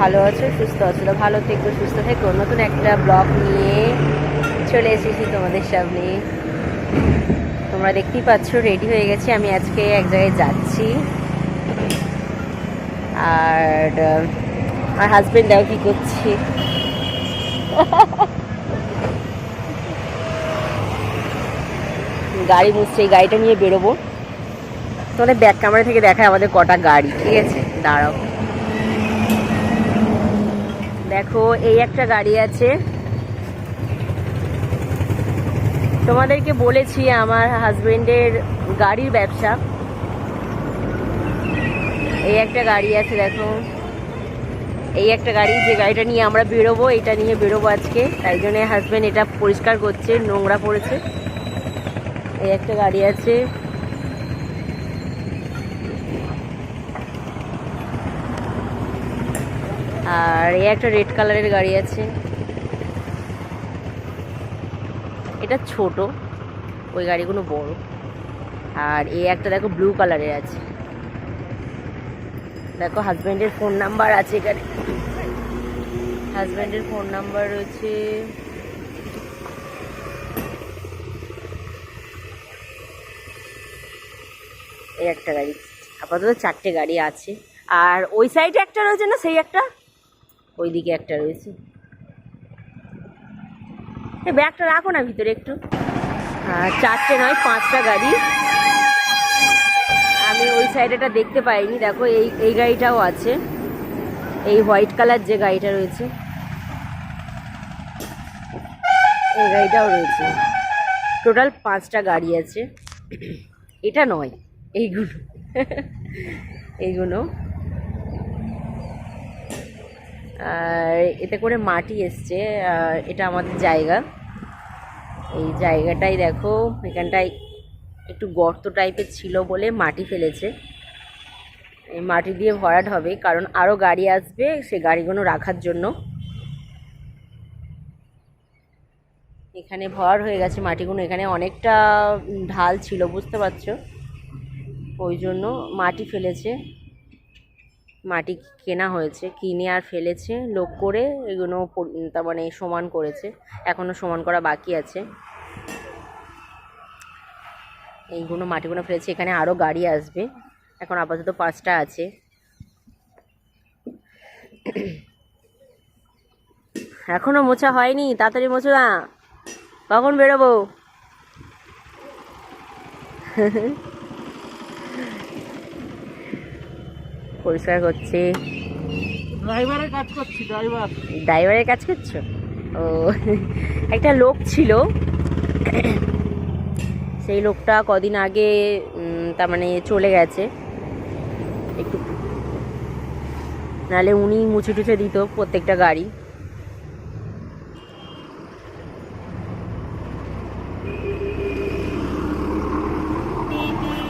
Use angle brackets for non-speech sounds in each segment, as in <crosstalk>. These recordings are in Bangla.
ভালো আছো, সুস্থ আছো? তো ভালো থেকো, সুস্থ থেকো। নতুন একটা ব্লগ নিয়ে চলে এসেছি তোমাদের সামনে। তোমরা দেখতেই পাচ্ছ রেডি হয়ে গেছি। আমি আজকে এক জায়গায় যাচ্ছি। আর আমার হাজবেন্ড দেখো কি করছে? গাড়ি মুছছে গাড়িটা নিয়ে বেরোবো। তোমাদের ব্যাক ক্যামেরা থেকে দেখায় আমাদের কটা গাড়ি, ঠিক আছে? দাঁড়াও। দেখো, এই একটা গাড়ি আছে। তোমাদেরকে বলেছি আমার হাজবেন্ডের গাড়ির ব্যবসা। এই একটা গাড়ি আছে, দেখো। এই একটা গাড়ি, যে গাড়িটা নিয়ে আমরা বেরোবো, এটা নিয়ে বেরোবো আজকে। তাই জন্য হাজবেন্ড এটা পরিষ্কার করছে, নোংরা পড়েছে। এই একটা গাড়ি আছে। আর এই একটা রেড কালারের গাড়ি আছে। এটা ছোট, ওই গাড়িগুলো বড়। আর এই একটা দেখো ব্লু কালারের আছে। দেখো হাজব্যান্ডের ফোন নাম্বার আছে এখানে। হাজব্যান্ডের ফোন নাম্বার রয়েছে। এই একটা গাড়ি। আপাতত চারটে গাড়ি আছে। আর ওই সাইডে একটা রয়েছে না, সেই একটা? ওইদিকে একটা রয়েছে। ব্যাগটা রাখো না ভিতরে একটু। চারটে নয়, পাঁচটা গাড়ি। আমি ওই সাইডেটা দেখতে পাইনি, দেখো এই এই গাড়িটাও আছে। এই হোয়াইট কালার যে গাড়িটা রয়েছে। এই গাড়িটাও রয়েছে। টোটাল পাঁচটা গাড়ি আছে। এটা নয়, এইগুলো। <laughs> এইগুলো। আর এতে করে মাটি এসছে এটা আমাদের জায়গা। এই জায়গাটাই দেখো, এখানটায় একটু গর্ত টাইপের ছিল বলে মাটি ফেলেছে। এই মাটি দিয়ে ভরাট হবে, কারণ আরও গাড়ি আসবে, সে গাড়িগুলো রাখার জন্য। এখানে ভর হয়ে গেছে মাটিগুলো, এখানে অনেকটা ঢাল ছিল, বুঝতে পারছ? ওই জন্য মাটি ফেলেছে। মাটি কেনা হয়েছে, কিনে আর ফেলেছে, লোক করে এগুলো তার মানে সমান করেছে এখনও সমান করা বাকি আছে। এইগুলো মাটিগুলো ফেলেছে, এখানে আরও গাড়ি আসবে, এখন আপাতত পাঁচটা আছে। এখনও মোছা হয়নি, তাড়াতাড়ি মোছো না, কখন বেরোবো? <laughs> পরিষ্কার করছে। ড্রাইভারের কাজ করছি ড্রাইভার ড্রাইভারের কাজ করছ? ও একটা লোক ছিল। সেই লোকটা কদিন আগে তার মানে চলে গেছে। একটু নাহলে উনি মুছে টুছে দিত প্রত্যেকটা গাড়ি।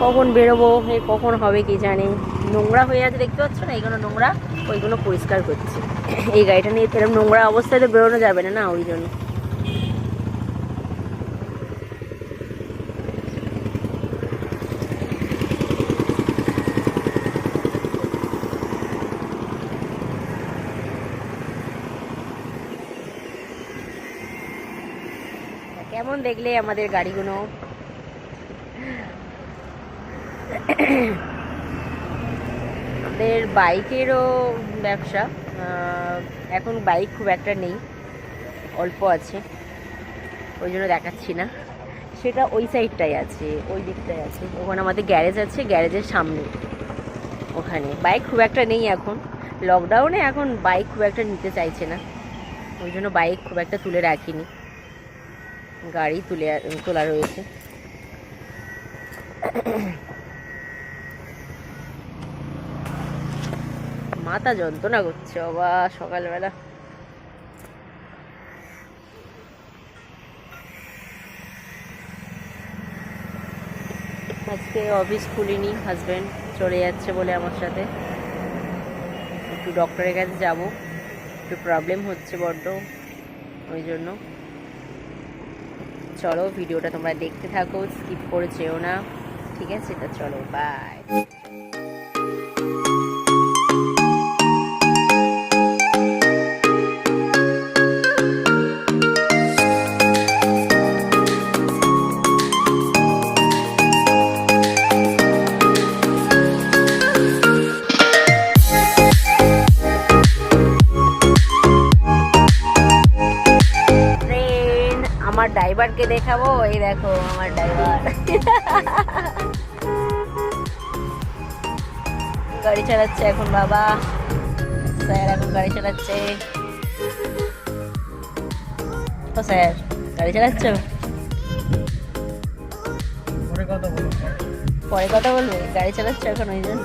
কখন বেরোবো কখন হবে কি জানে। নোংরা হয়ে আছে, দেখতে পাচ্ছ না? এইগুলো নোংরা, ওইগুলো পরিষ্কার করছে। এই গাড়িটা নিয়ে এরকম নোংরা অবস্থায় তো বেরোনো যাবে না না? ওই জন্য। কেমন দেখলে আমাদের গাড়িগুলো? আমাদের বাইকেরও ব্যবসা এখন বাইক খুব একটা নেই, অল্প আছে, ওই জন্য দেখাচ্ছি না। সেটা ওই সাইডটাই আছে, ওই দিকটায় আছে, ওখানে আমাদের গ্যারেজ আছে, গ্যারেজের সামনে, ওখানে। বাইক খুব একটা নেই এখন লকডাউনে এখন বাইক খুব একটা নিতে চাইছে না, ওই জন্য বাইক খুব একটা তুলে রাখিনি, গাড়ি তুলে, তোলা রয়েছে। মাথা যন্ত্রণা করছে বাবা সকালবেলা। আজকে অফিস খুলিনি হাজব্যান্ড চলে যাচ্ছে বলে আমার সাথে। একটু ডক্টরের কাছে যাব, একটু প্রবলেম হচ্ছে বড্ড, ওই জন্য। চলো ভিডিওটা তোমরা দেখতে থাকো স্কিপ করে যেও না। ঠিক আছে? তা চলো বাই ড্রাইভারকে দেখাবো এই দেখো আমার ড্রাইভার গাড়ি চালাচ্ছে এখন বাবা। স্যার এখন গাড়ি চালাচ্ছে। ও স্যার গাড়ি চালাচ্ছ? পরে কথা বলো পরে কথা বলবে? গাড়ি চালাচ্ছ এখন ওই জন্য?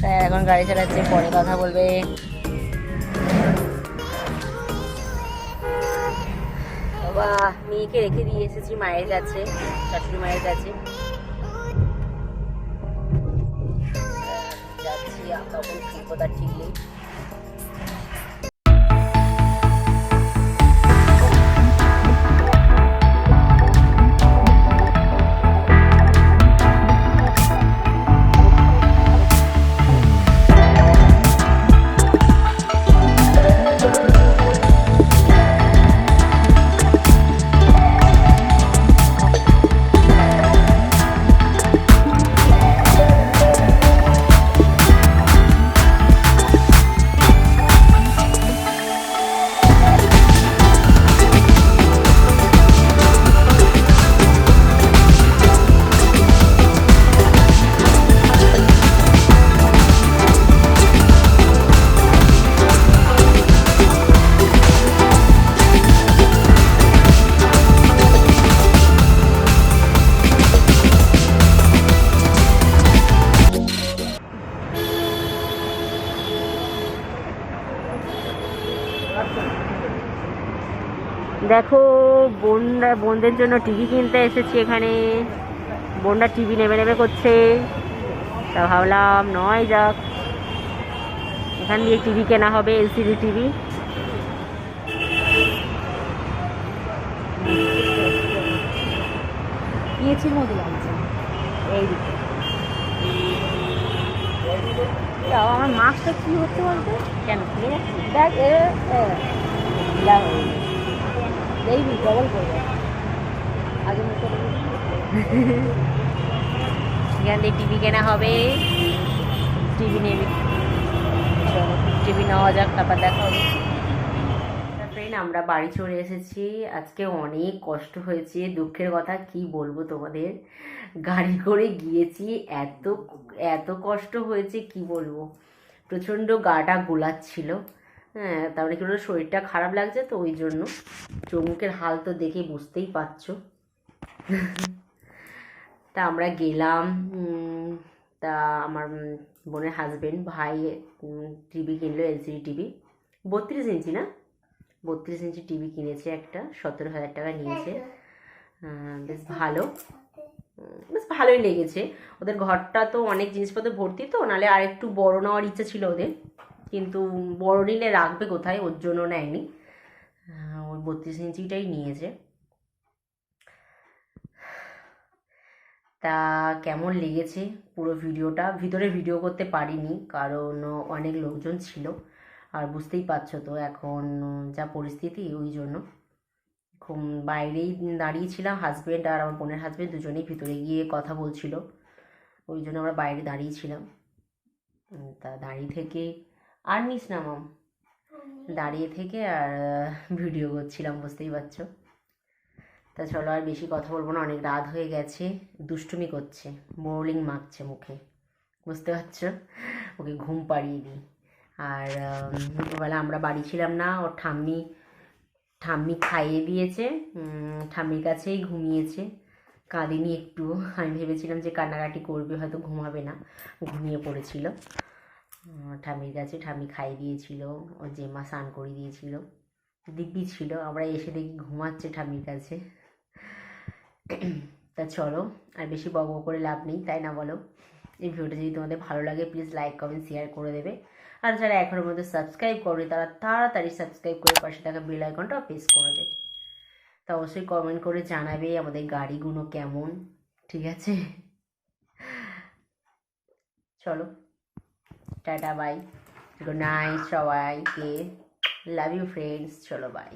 স্যার এখন গাড়ি চালাচ্ছে পরে কথা বলবে। বাবা, মেয়েকে রেখে দিয়ে এসেছি, মায়ের কাছে, শাশুড়ি মায়ের কাছে। যাচ্ছি আঁকা ফিরবো তার ঠিক নেই দেখো বোনরা বোনদের জন্য টিভি কিনতে এসেছি এখানে। বোনরা টিভি নেবে নেবে করছে। তা ভাবলাম নয় যাক। এখান দিয়ে টিভি কেনা হবে এলসিডি টিভি এই দিকে। আমার মাস্কটা কি হচ্ছে বলতো? কেন? কিনে দেখ এ। দেখবি ডবল করবে আগে এখান দিয়ে টিভি কেনা হবে। টিভি নেবে টিভি নেওয়া যাক তারপর দেখা হবে। ফ্রেন্ড আমরা বাড়ি চলে এসেছি। আজকে অনেক কষ্ট হয়েছে দুঃখের কথা কি বলব তোমাদের? গাড়ি করে গিয়েছি। এত এত কষ্ট হয়েছে কি বলব? প্রচণ্ড গাটা গোলাচ্ছিল। হ্যাঁ তারপরে কি বলতো শরীরটা খারাপ লাগছে তো ওই জন্য। চমুকের হাল তো দেখে বুঝতেই পারছ। তা আমরা গেলাম তা আমার বোনের হাজবেন্ড ভাই টিভি কিনলো এলসিডি টিভি বত্রিশ ইঞ্চি না? বত্রিশ ইঞ্চি টিভি কিনেছে একটা সতেরো হাজার টাকা নিয়েছে। বেশ ভালো। বেশ ভালোই লেগেছে। ওদের ঘরটা তো অনেক জিনিসপত্র ভর্তি তো নাহলে আর একটু বড় নেওয়ার ইচ্ছে ছিল ওদের। কিন্তু বড় নিলে রাখবে কোথায়? ওর জন্য নেয়নি। ওই বত্রিশ ইঞ্চিটাই নিয়েছে। তা কেমন লেগেছে পুরো ভিডিওটা? ভিতরে ভিডিও করতে পারিনি, কারণ অনেক লোকজন ছিল। আর বুঝতেই পারছ তো এখন যা পরিস্থিতি, ওই জন্য। বাইরেই দাঁড়িয়েছিলাম হাজব্যান্ড আর আমার বোনের হাজব্যান্ড দুজনেই ভিতরে গিয়ে কথা বলছিল। ওই জন্য আমরা বাইরে দাঁড়িয়েছিলাম তা দাঁড়িয়ে থেকে আর নিস না মাম দাঁড়িয়ে থেকে আর ভিডিও করছিলাম, বুঝতেই পারছ। তা চলো আর বেশি কথা বলব না, অনেক রাত হয়ে গেছে, দুষ্টুমি করছে বোরলিং মাখছে মুখে, বুঝতে পারছ? ওকে ঘুম পাড়িয়ে দিই। আর ওবেলা আমরা বাড়ি ছিলাম না, ওর ঠাম্মি ঠাম্মি খাইয়ে দিয়েছে ঠাম্মির কাছেই ঘুমিয়েছে। কাঁদিনি একটু, আমি ভেবেছিলাম যে কান্নাকাটি করবে, হয়তো ঘুমাবে না, ঘুমিয়ে পড়েছিল। ঠাম্মির কাছে ঠাম্মি খাইয়ে দিয়েছিল, ওর জেমা স্নান করে দিয়েছিল। দিব্যি ছিল, আমরা এসে দেখি ঘুমাচ্ছে ঠাম্মির কাছে। তা চলো, আর বেশি বক করে লাভ নেই, তাই না বলো? এই ভিডিওটা যদি তোমাদের ভালো লাগে প্লিজ লাইক কমেন্ট শেয়ার করে দেবে। আর যারা এখনের মধ্যে সাবস্ক্রাইব করে তারা তাড়াতাড়ি সাবস্ক্রাইব করে পাশে থাকা বেল আইকনটা প্রেস করে দেবে। তা অবশ্যই কমেন্ট করে জানাবে আমাদের গাড়িগুলো কেমন, ঠিক আছে? চলো, টাটা বাই গুড নাইট সবাইকে। লাভ ইউ ফ্রেন্ডস চলো বাই